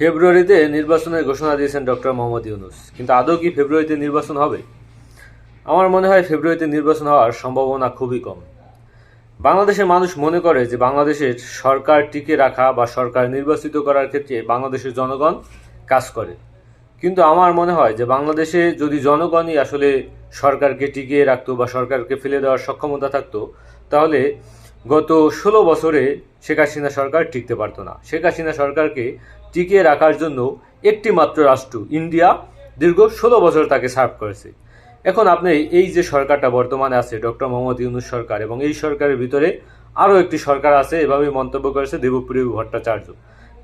ফেব্রুয়ারিতে নির্বাচনের ঘোষণা দিয়েছেন ডক্টর মোহাম্মদ ইউনুস। কিন্তু আদৌ কি ফেব্রুয়ারিতে নির্বাচন হবে? আমার মনে হয় ফেব্রুয়ারিতে নির্বাচন হওয়ার সম্ভাবনা খুবই কম। বাংলাদেশের মানুষ মনে করে যে বাংলাদেশের সরকার টিকে রাখা বা সরকার নির্বাচিত করার ক্ষেত্রে বাংলাদেশের জনগণ কাজ করে। কিন্তু আমার মনে হয় যে বাংলাদেশে যদি জনগণই আসলে সরকারকে টিকিয়ে রাখতো বা সরকারকে ফেলে দেওয়ার সক্ষমতা থাকতো, তাহলে গত ষোলো বছরে শেখ হাসিনা সরকার টিকতে পারতো না। শেখ হাসিনা সরকারকে টিকিয়ে রাখার জন্য একটি মাত্র রাষ্ট্র, ইন্ডিয়া, দীর্ঘ ষোলো বছর তাকে সার্ভ করেছে। এখন আপনি এই যে সরকারটা বর্তমানে আছে, ডক্টর মোহাম্মদ ইউনুস সরকার, এবং এই সরকারের ভিতরে আরও একটি সরকার আছে, এভাবেই মন্তব্য করেছে দেবপ্রিয় ভট্টাচার্য।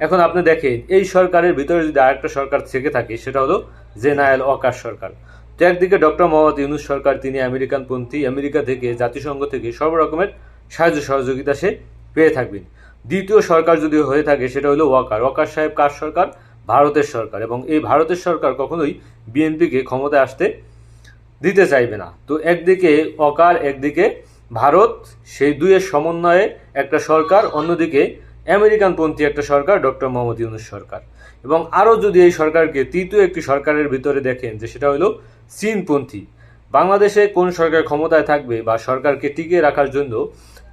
এখন আপনি দেখেন, এই সরকারের ভিতরে যদি আরেকটা সরকার থেকে থাকে, সেটা হলো জেনারেল অকাশ সরকার। তো একদিকে ডক্টর মোহাম্মদ ইউনুস সরকার, তিনি আমেরিকানপন্থী, আমেরিকা থেকে জাতিসংঘ থেকে সব রকমের সাহায্য সহযোগিতা সে পেয়ে থাকবেন। দ্বিতীয় সরকার যদি হয়ে থাকে, সেটা হলো ওয়াকার। ওয়াকার সাহেব কার সরকার? ভারতের সরকার। এবং এই ভারতের সরকার কখনোই বিএনপিকে ক্ষমতায় আসতে দিতে চাইবে না। তো একদিকে অকার একদিকে ভারত, সেই দুইয়ের সমন্বয়ে একটা সরকার, অন্যদিকে আমেরিকানপন্থী একটা সরকার, ডক্টর মোহাম্মদ ইউনুস সরকার। এবং আরও যদি এই সরকারকে তৃতীয় একটি সরকারের ভিতরে দেখেন, যে সেটা হলো চীনপন্থী। বাংলাদেশে কোন সরকার ক্ষমতায় থাকবে বা সরকারকে টিকিয়ে রাখার জন্য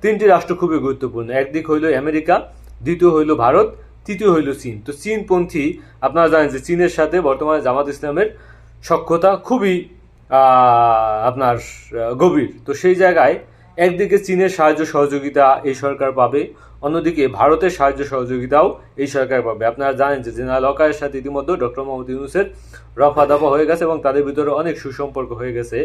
তিনটি রাষ্ট্র খুবই গুরুত্বপূর্ণ। একদিক হইল আমেরিকা, দ্বিতীয় হইল ভারত, তৃতীয় হইল চীন। তো চীনপন্থী আপনারা জানেন যে চীনের সাথে বর্তমানে জামাত ইসলামের সক্ষতা খুবই আপনার গভীর। তো সেই জায়গায় একদিকে চীনের সাহায্য সহযোগিতা এই সরকার পাবে, অন্যদিকে ভারতের সাহায্য সহযোগিতাও এই সরকার পাবে। আপনারা জানেন যে জেনারেল অকারের সাথে ইতিমধ্যে ডক্টর মোহাম্মদ ইউনুসের রফা দফা হয়ে গেছে এবং তাদের ভিতরে অনেক সুসম্পর্ক হয়ে গেছে।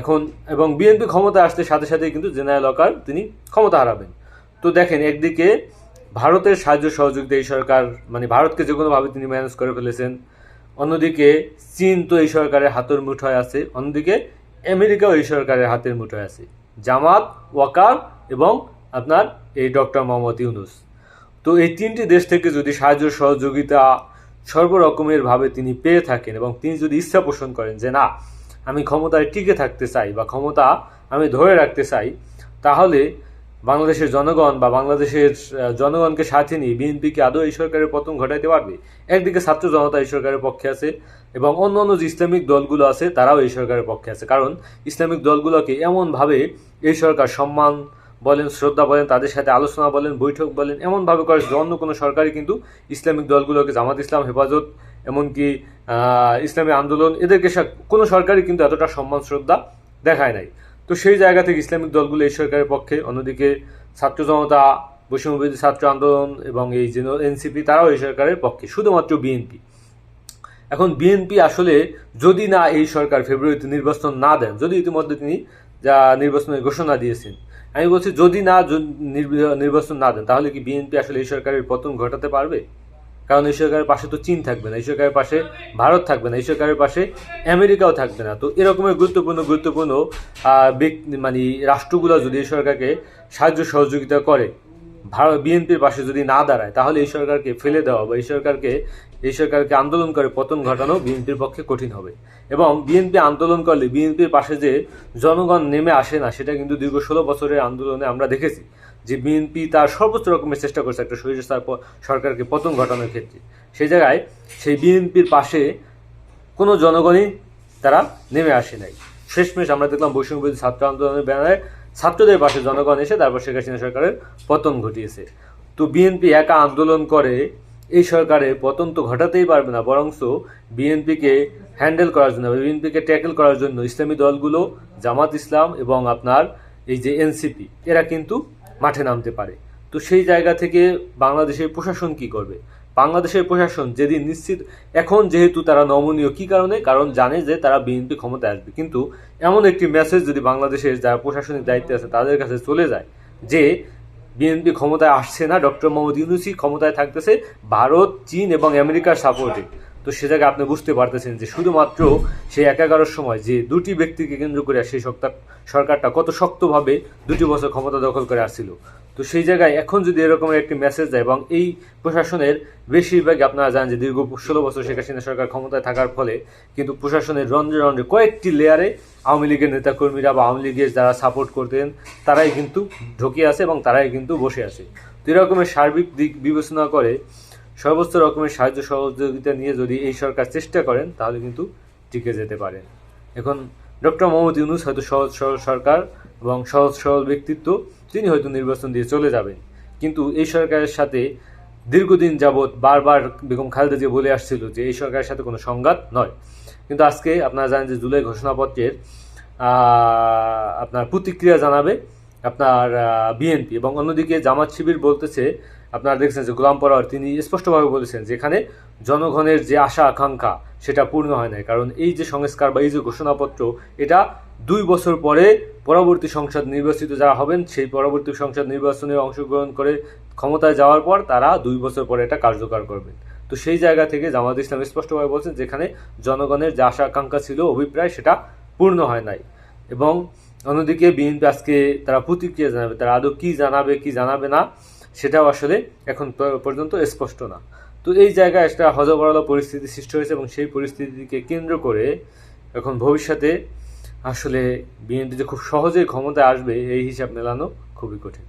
এখন, এবং বিএনপি ক্ষমতা আসতে সাথে সাথে কিন্তু জেনারেল অকার তিনি ক্ষমতা হারাবেন। তো দেখেন, একদিকে ভারতের সাহায্য সহযোগিতা এই সরকার মানে ভারতকে যে কোনোভাবে তিনি ম্যানেজ করে ফেলেছেন। অন্যদিকে চীন তো এই সরকারের হাতের মুঠোয় আছে। অন্যদিকে আমেরিকাও এই সরকারের হাতের মুঠোয় আছে। জামাত, ওয়াকার এবং আপনার এই ডক্টর মোহাম্মদ ইউনুস। তো এই তিনটি দেশ থেকে যদি সাহায্য সহযোগিতা সর্বরকমের ভাবে তিনি পেয়ে থাকেন এবং তিনি যদি ইচ্ছা পোষণ করেন যে না আমি ক্ষমতায় টিকে থাকতে চাই বা ক্ষমতা আমি ধরে রাখতে চাই, তাহলে বাংলাদেশের জনগণ বা বাংলাদেশের জনগণকে সাথে নিয়ে বিএনপিকে আদৌ এই সরকারের পতন ঘটাইতে পারবে? একদিকে ছাত্র জনতা এই সরকারের পক্ষে আছে এবং অন্য অন্য যে ইসলামিক দলগুলো আছে, তারাও এই সরকারের পক্ষে আছে। কারণ ইসলামিক দলগুলোকে এমনভাবে এই সরকার সম্মান বলেন, শ্রদ্ধা বলেন, তাদের সাথে আলোচনা বলেন, বৈঠক বলেন, এমনভাবে করে অন্য কোনো সরকারই কিন্তু ইসলামিক দলগুলোকে জামাত ইসলাম হেফাজত এমনকি ইসলামী আন্দোলন, এদেরকে কোনো সরকারই কিন্তু এতটা সম্মান, শ্রদ্ধা দেখায় নাই। তো সেই জায়গা থেকে ইসলামিক দলগুলো এই সরকারের পক্ষে, অন্যদিকে ছাত্র জনতা বৈষম্যবিরোধী ছাত্র আন্দোলন এবং এই যে এনসিপি তারাও এই সরকারের পক্ষে, শুধুমাত্র বিএনপি এখন বিএনপি আসলে যদি না এই সরকার ফেব্রুয়ারিতে নির্বাচন না দেন, যদি ইতিমধ্যে তিনি যা নির্বাচনের ঘোষণা দিয়েছেন, আমি বলছি যদি না নির্বাচন না দেন, তাহলে কি বিএনপি আসলে এই সরকারের পতন ঘটাতে পারবে? কারণ এই সরকারের পাশে তো চীন থাকবে না, এই সরকারের পাশে ভারত থাকবে না, এই সরকারের পাশে আমেরিকাও থাকবে না। তো এরকমের গুরুত্বপূর্ণ গুরুত্বপূর্ণ মানে রাষ্ট্রগুলো যদি সরকারকে সাহায্য সহযোগিতা করে বিএনপির পাশে যদি না দাঁড়ায়, তাহলে এই সরকারকে ফেলে দেওয়া বা এই সরকারকে এই সরকারকে আন্দোলন করে পতন ঘটানো বিএনপির পক্ষে কঠিন হবে। এবং বিএনপি আন্দোলন করলে বিএনপির পাশে যে জনগণ নেমে আসে না, সেটা কিন্তু দীর্ঘ ষোলো বছরের আন্দোলনে আমরা দেখেছি যে বিএনপি তার সর্বোচ্চ রকমের চেষ্টা করছে একটা স্বৈরাচার সরকারকে পতন ঘটানোর ক্ষেত্রে। সেই জায়গায় সেই বিএনপির পাশে কোনো জনগণই তারা নেমে আসে নাই। শেষমেশ আমরা দেখলাম বৈষম্যবিরোধী ছাত্র আন্দোলনের ব্যানারে ছাত্রদের পাশে জনগণ এসে তারপর শেখ হাসিনা সরকারের পতন ঘটিয়েছে। তো বিএনপি একা আন্দোলন করে এই সরকারের পতন তো ঘটাতেই পারবে না, বরংস বিএনপিকে হ্যান্ডেল করার জন্য বিএনপিকে ট্যাকেল করার জন্য ইসলামী দলগুলো, জামাত ইসলাম এবং আপনার এই যে এনসিপি, এরা কিন্তু মাঠে নামতে পারে। তো সেই জায়গা থেকে বাংলাদেশের প্রশাসন কি করবে? বাংলাদেশের প্রশাসন যেদিন নিশ্চিত, এখন যেহেতু তারা নমনীয়, কি কারণে? কারণ জানে যে তারা বিএনপি ক্ষমতায় আসবে। কিন্তু এমন একটি মেসেজ যদি বাংলাদেশের যারা প্রশাসনিক দায়িত্বে আছে তাদের কাছে চলে যায়, যে বিএনপি ক্ষমতায় আসছে না ডক্টর মোহাম্মদ ইউনুসি ক্ষমতায় থাকতেছে, ভারত, চীন এবং আমেরিকার সাপোর্টে তো সে জায়গায় আপনি বুঝতে পারতেছেন যে শুধুমাত্র সেই এক এগারোর সময় যে দুটি ব্যক্তিকে কেন্দ্র করে সেই সরকারটা কত শক্তভাবে দুটি বছর ক্ষমতা দখল করে আসছিল। তো সেই জায়গায় এখন যদি এরকমের একটি মেসেজ দেয় এবং এই প্রশাসনের বেশিরভাগ আপনারা জানেন যে দীর্ঘ ষোলো বছর শেখ হাসিনা সরকার ক্ষমতায় থাকার ফলে কিন্তু প্রশাসনের রন্ধ্রে রন্ধ্রে কয়েকটি লেয়ারে আওয়ামী লীগের নেতাকর্মীরা বা আওয়ামী লীগের যারা সাপোর্ট করতেন, তারাই কিন্তু ঢুকে আছে এবং তারাই কিন্তু বসে আছে। তো এরকমের সার্বিক দিক বিবেচনা করে সর্বোচ্চ রকমের সাহায্য সহযোগিতা নিয়ে যদি এই সরকার চেষ্টা করেন, তাহলে কিন্তু টিকে যেতে পারেন এখন ডক্টর মোহাম্মদ ইউনুস হয়তো সহজ সরকার এবং সহজ সরল ব্যক্তিত্ব, তিনি হয়তো নির্বাচন দিয়ে চলে যাবেন। কিন্তু এই সরকারের সাথে দীর্ঘদিন যাবৎ বারবার বেগম খালেদা জিয়া বলে আসছিল যে এই সরকারের সাথে কোনো সংঘাত নয়। কিন্তু আজকে আপনারা জানেন যে জুলাই ঘোষণাপত্রের আপনার প্রতিক্রিয়া জানাবে আপনার বিএনপি এবং অন্যদিকে জামাত শিবির বলতেছে, আপনারা দেখছেন যে গোলাম পরাওয়ার তিনি স্পষ্টভাবে বলেছেন যেখানে জনগণের যে আশা আকাঙ্ক্ষা সেটা পূর্ণ হয় নাই। কারণ এই যে সংস্কার বা এই যে ঘোষণাপত্র, এটা দুই বছর পরে পরবর্তী সংসদ নির্বাচিত যারা হবেন, সেই পরবর্তী সংসদ নির্বাচনে অংশগ্রহণ করে ক্ষমতায় যাওয়ার পর তারা দুই বছর পরে এটা কার্যকর করবেন। তো সেই জায়গা থেকে জামাত ইসলাম স্পষ্টভাবে বলছেন যেখানে জনগণের যে আশা, আকাঙ্ক্ষা ছিল, অভিপ্রায় সেটা পূর্ণ হয় নাই। এবং অন্যদিকে বিএনপি আজকে তারা প্রতিক্রিয়া জানাবে, তারা আদৌ কি জানাবে কি জানাবে না, সেটাও আসলে এখন পর্যন্ত স্পষ্ট না। তো এই জায়গায় একটা হজবরল পরিস্থিতি সৃষ্টি হয়েছে এবং সেই পরিস্থিতিকে কেন্দ্র করে এখন ভবিষ্যতে আসলে বিএনপি যে খুব সহজেই ক্ষমতায় আসবে এই হিসাব মেলানো খুবই কঠিন।